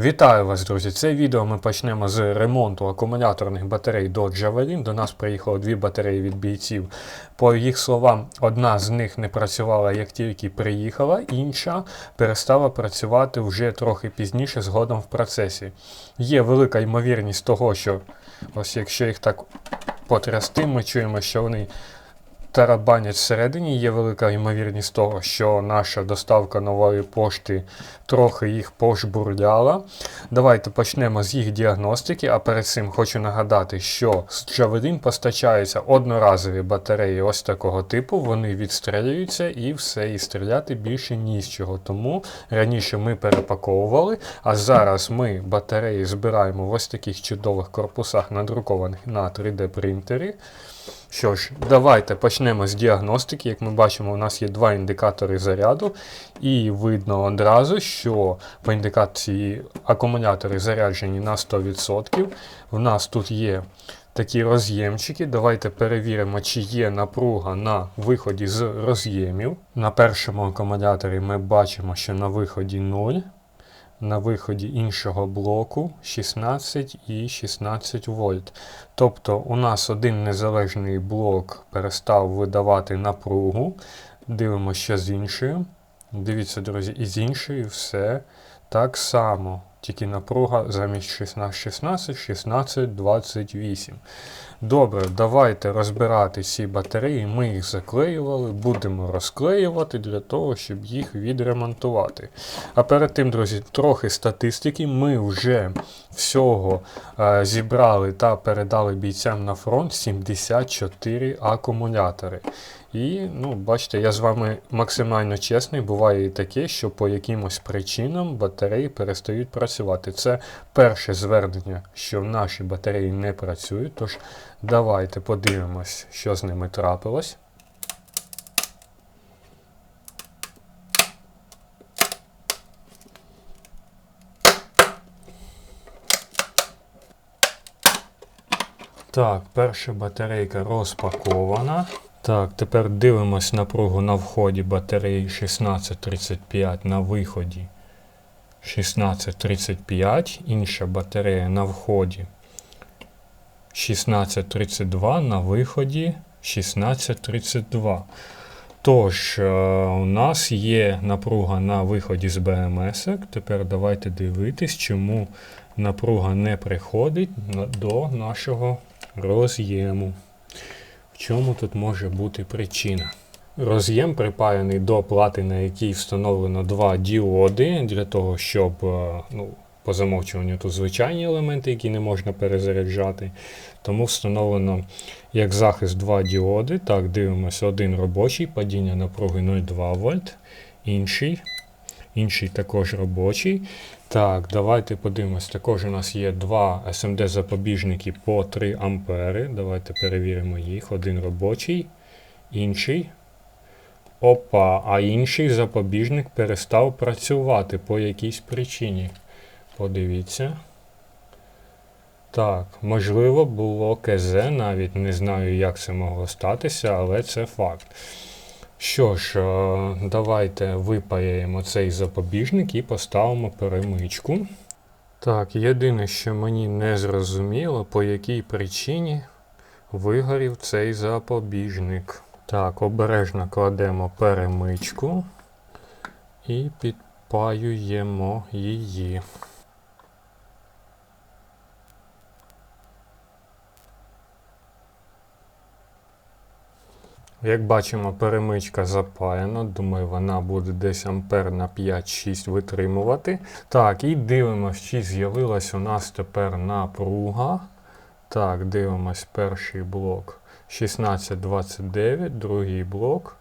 Вітаю вас, друзі! Це відео ми почнемо з ремонту акумуляторних батарей до Javelin. До нас приїхало дві батареї від бійців. По їх словам, одна з них не працювала як тільки приїхала, інша перестала працювати вже трохи пізніше згодом в процесі. Є велика ймовірність того, що ось якщо їх так потрясти, ми чуємо, що вони тарабанять всередині. Є велика ймовірність того, що наша доставка нової пошти трохи їх пожбурляла. Давайте почнемо з їх діагностики, а перед цим хочу нагадати, що з Javelin постачаються одноразові батареї ось такого типу, вони відстрілюються і все, і стріляти більше ні з чого. Тому раніше ми перепаковували, а зараз ми батареї збираємо в ось таких чудових корпусах, надрукованих на 3D принтері. Що ж, давайте почнемо з діагностики. Як ми бачимо, у нас є два індикатори заряду, і видно одразу, що по індикації акумулятори заряджені на 100%. В нас тут є такі роз'ємчики. Давайте перевіримо, чи є напруга на виході з роз'ємів. На першому акумуляторі ми бачимо, що на виході 0. На виході іншого блоку 16 і 16 вольт. Тобто у нас один незалежний блок перестав видавати напругу. Дивимося, з іншою. Дивіться, друзі, і з іншою все так само. Тільки напруга замість 16, 16, 16, 28. Добре, давайте розбирати ці батареї. Ми їх заклеювали, будемо розклеювати для того, щоб їх відремонтувати. А перед тим, друзі, трохи статистики. Ми вже всього е, зібрали та передали бійцям на фронт 74 акумулятори. І, ну, бачите, я з вами максимально чесний. Буває і таке, що по якимось причинам батареї перестають працювати. Це перше звернення, що наші батареї не працюють. Тож давайте подивимось, що з ними трапилось. Так, перша батарейка розпакована. Так, тепер дивимось напругу на вході батареї 1635 на виході 1635. Інша батарея на вході 1632 на виході 1632. Тож, е, у нас є напруга на виході з БМС. Тепер давайте дивитись, чому напруга не приходить до нашого роз'єму. Чому тут може бути причина? Роз'єм припаяний до плати, на якій встановлено два діоди, для того, щоб е, ну, по замовчуванню тут звичайні елементи, які не можна перезаряджати. Тому встановлено як захист два діоди. Так, дивимося, один робочий, падіння напруги 0,2 вольт, інший. Інший також робочий. Так, давайте подивимось. Також у нас є два SMD-запобіжники по 3 ампери. Давайте перевіримо їх. Один робочий, інший. Опа, а інший запобіжник перестав працювати по якійсь причині. Подивіться. Так, можливо, було КЗ, навіть не знаю, як це могло статися, але це факт. Що ж, е, давайте випаяємо цей запобіжник і поставимо перемичку. Так, єдине, що мені не зрозуміло, по якій причині вигорів цей запобіжник. Так, обережно кладемо перемичку і підпаюємо її. Як бачимо, перемичка запаяна. Думаю, вона буде десь ампер на 5-6 витримувати. Так, і дивимося, чи з'явилась у нас тепер напруга. Так, дивимось перший блок 1629, другий блок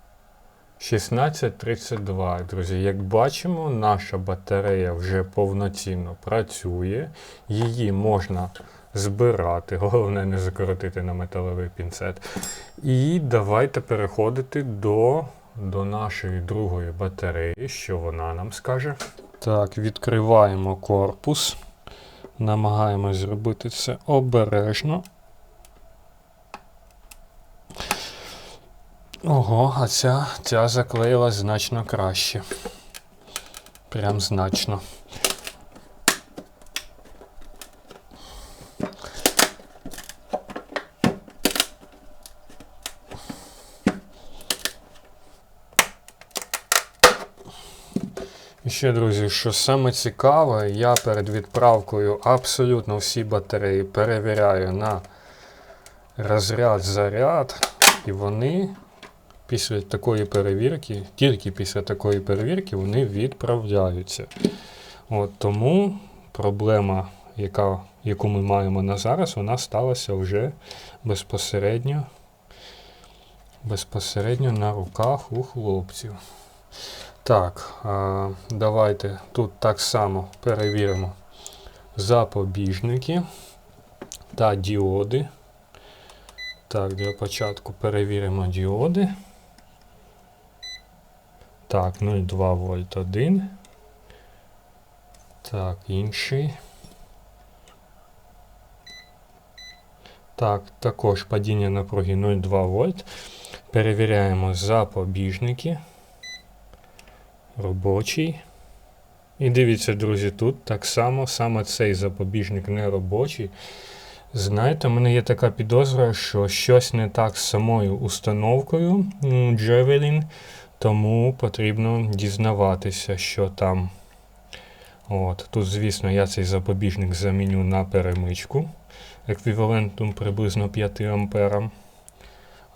1632. Друзі, як бачимо, наша батарея вже повноцінно працює. Її можна збирати, головне не закоротити на металевий пінцет. І давайте переходити до, до нашої другої батареї, що вона нам скаже. Так, відкриваємо корпус. Намагаємось зробити це обережно. Ого, а ця, ця заклеїлась значно краще. Прям значно. Ще, друзі, що саме цікаве, я перед відправкою абсолютно всі батареї перевіряю на розряд заряд, і вони після такої перевірки, тільки після такої перевірки, вони відправляються. От Тому проблема, яка, яку ми маємо на зараз, вона сталася вже безпосередньо, безпосередньо на руках у хлопців. Так, давайте тут так само перевіримо запобіжники та діоди. Так, для початку перевіримо діоди. Так, 0,2 вольт 1. Так, інший. Так, також падіння напруги 0,2 вольт. Перевіряємо запобіжники. Робочий. І дивіться, друзі, тут так само саме цей запобіжник не робочий. Знаєте, в мене є така підозра, що щось не так з самою установкою Javelin, тому потрібно дізнаватися, що там. От. Тут, звісно, я цей запобіжник заміню на перемичку еквівалентом приблизно 5 амперам.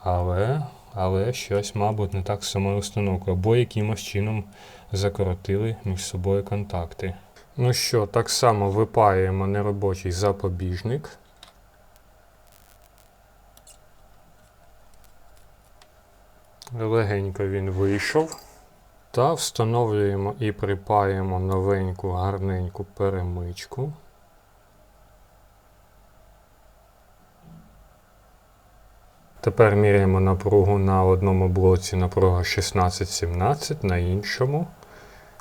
Але, але щось, мабуть, не так з самою установкою, або якимось чином закоротили між собою контакти. Ну що, так само випаюємо неробочий запобіжник. Легенько він вийшов. Та встановлюємо і припаємо новеньку гарненьку перемичку. Тепер міряємо напругу на одному блоці напруга 16-17, на іншому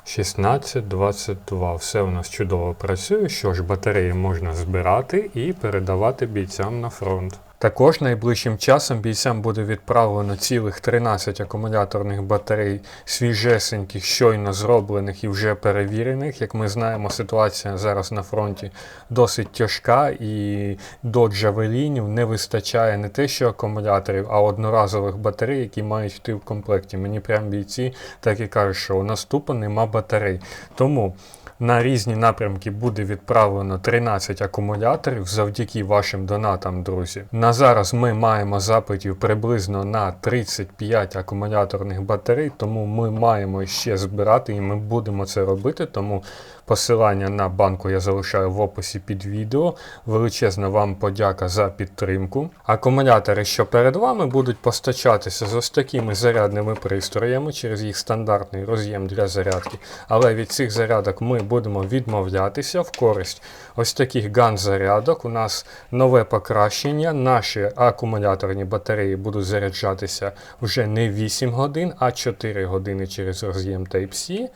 16-22. Все у нас чудово працює. Що ж, батареї можна збирати і передавати бійцям на фронт. Також найближчим часом бійцям буде відправлено цілих 13 акумуляторних батарей свіжесеньких, щойно зроблених і вже перевірених. Як ми знаємо, ситуація зараз на фронті досить тяжка, і до джавелінів не вистачає не те, що акумуляторів, а одноразових батарей, які мають йти в комплекті. Мені прям бійці так і кажуть, що у нас тупо нема батарей. Тому. На різні напрямки буде відправлено 13 акумуляторів завдяки вашим донатам, друзі. На зараз ми маємо запитів приблизно на 35 акумуляторних батарей, тому ми маємо ще збирати і ми будемо це робити. Тому посилання на банку я залишаю в описі під відео. Величезна вам подяка за підтримку. Акумулятори, що перед вами, будуть постачатися з ось такими зарядними пристроями через їх стандартний роз'єм для зарядки. Але від цих зарядок ми будемо відмовлятися в користь ось таких ган-зарядок. У нас нове покращення. Наші акумуляторні батареї будуть заряджатися вже не 8 годин, а 4 години через роз'єм Type-C.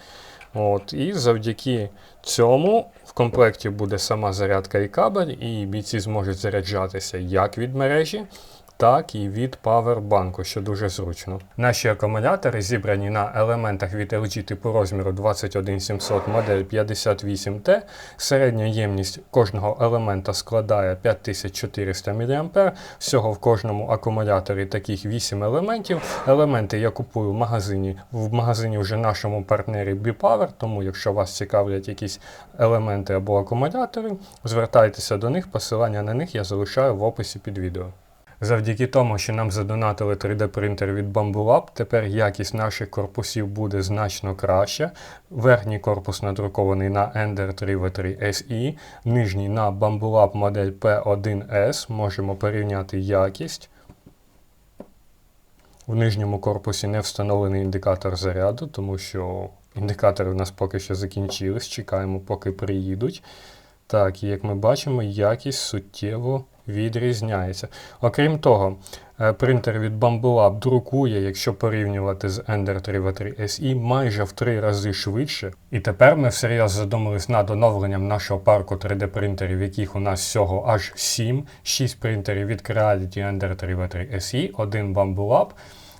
От, І завдяки цьому в комплекті буде сама зарядка і кабель, і бійці зможуть заряджатися як від мережі, так і від павербанку, що дуже зручно. Наші акумулятори зібрані на елементах від LG типу розміру 21700 модель 58T. Середня ємність кожного елемента складає 5400 мА. Всього в кожному акумуляторі таких 8 елементів. Елементи я купую в магазині. В магазині вже нашому партнері B-Power, тому якщо вас цікавлять якісь елементи або акумулятори, звертайтеся до них, посилання на них я залишаю в описі під відео. Завдяки тому, що нам задонатили 3D-принтер від Bamboo тепер якість наших корпусів буде значно краща. Верхній корпус надрукований на Ender 3 V3 SE, нижній на Bamboo модель P1S. Можемо порівняти якість. В нижньому корпусі не встановлений індикатор заряду, тому що індикатори у нас поки що закінчились. Чекаємо, поки приїдуть. Так, і як ми бачимо, якість суттєво відрізняється. Окрім того, е, принтер від Bamboo Lab друкує, якщо порівнювати з Ender 3 V3 SE, майже в три рази швидше. І тепер ми всерйоз задумались над оновленням нашого парку 3D-принтерів, яких у нас всього аж 7, 6 принтерів від Creality Ender 3 V3 SE, один Bamboo Lab.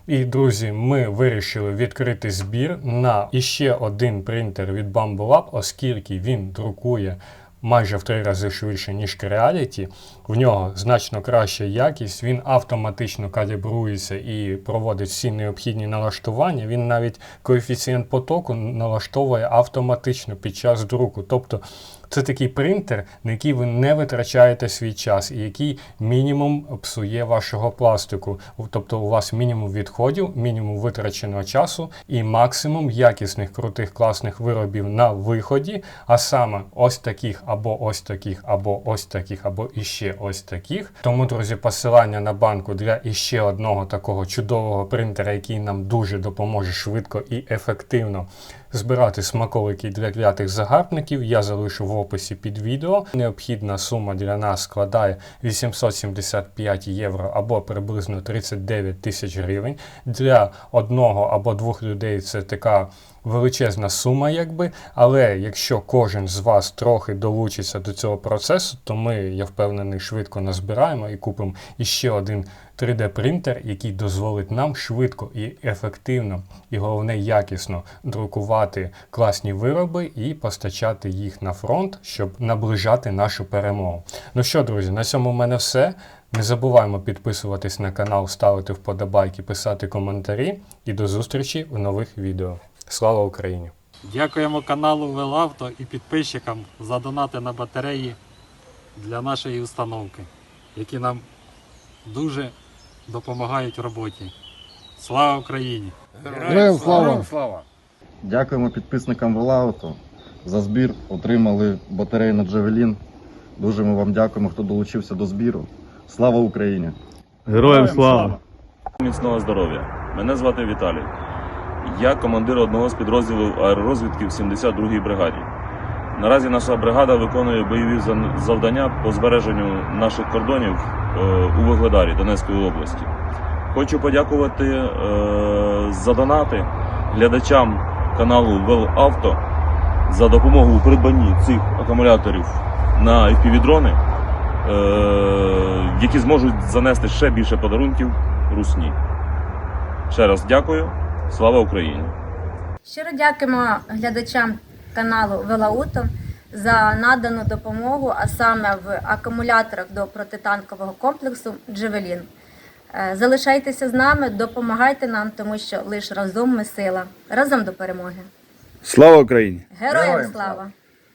І, друзі, ми вирішили відкрити збір на іще один принтер від Bamboo Lab, оскільки він друкує майже в три рази швидше, ніж Creality. В нього значно краща якість, він автоматично калібрується і проводить всі необхідні налаштування. Він навіть коефіцієнт потоку налаштовує автоматично під час друку. Тобто це такий принтер, на який ви не витрачаєте свій час, і який мінімум псує вашого пластику. Тобто у вас мінімум відходів, мінімум витраченого часу і максимум якісних, крутих, класних виробів на виході, а саме ось таких, або ось таких, або ось таких, або іще ось таких. Тому, друзі, посилання на банку для іще одного такого чудового принтера, який нам дуже допоможе швидко і ефективно збирати смаколики для клятих загарбників, я залишу в описі під відео. Необхідна сума для нас складає 875 євро або приблизно 39 тисяч гривень. Для одного або двох людей це така величезна сума, якби. Але якщо кожен з вас трохи долучиться до цього процесу, то ми, я впевнений, швидко назбираємо і купимо іще один 3D-принтер, який дозволить нам швидко і ефективно, і головне якісно друкувати класні вироби і постачати їх на фронт, щоб наближати нашу перемогу. Ну що, друзі, на цьому в мене все. Не забуваємо підписуватись на канал, ставити вподобайки, писати коментарі і до зустрічі в нових відео. Слава Україні! Дякуємо каналу Велавто і підписчикам за донати на батареї для нашої установки, які нам дуже допомагають в роботі. Слава Україні! Героям слава! слава! Дякуємо підписникам Велауту за збір. Отримали батареї на Джавелін. Дуже ми вам дякуємо, хто долучився до збіру. Слава Україні! Героям слава! Міцного здоров'я. Мене звати Віталій. Я командир одного з підрозділів аеророзвідки в 72-й бригаді. Наразі наша бригада виконує бойові завдання по збереженню наших кордонів е, у Вугледарі Донецької області. Хочу подякувати е, за донати глядачам каналу Велавто за допомогу у придбанні цих акумуляторів на FPV-дрони, е, які зможуть занести ще більше подарунків русні. Ще раз дякую. Слава Україні! Щиро дякуємо глядачам каналу Велауто за надану допомогу, а саме в акумуляторах до протитанкового комплексу Джевелін. Е, Залишайтеся з нами, допомагайте нам, тому що лише разом ми сила. Разом до перемоги. Слава Україні! Героям Героям слава!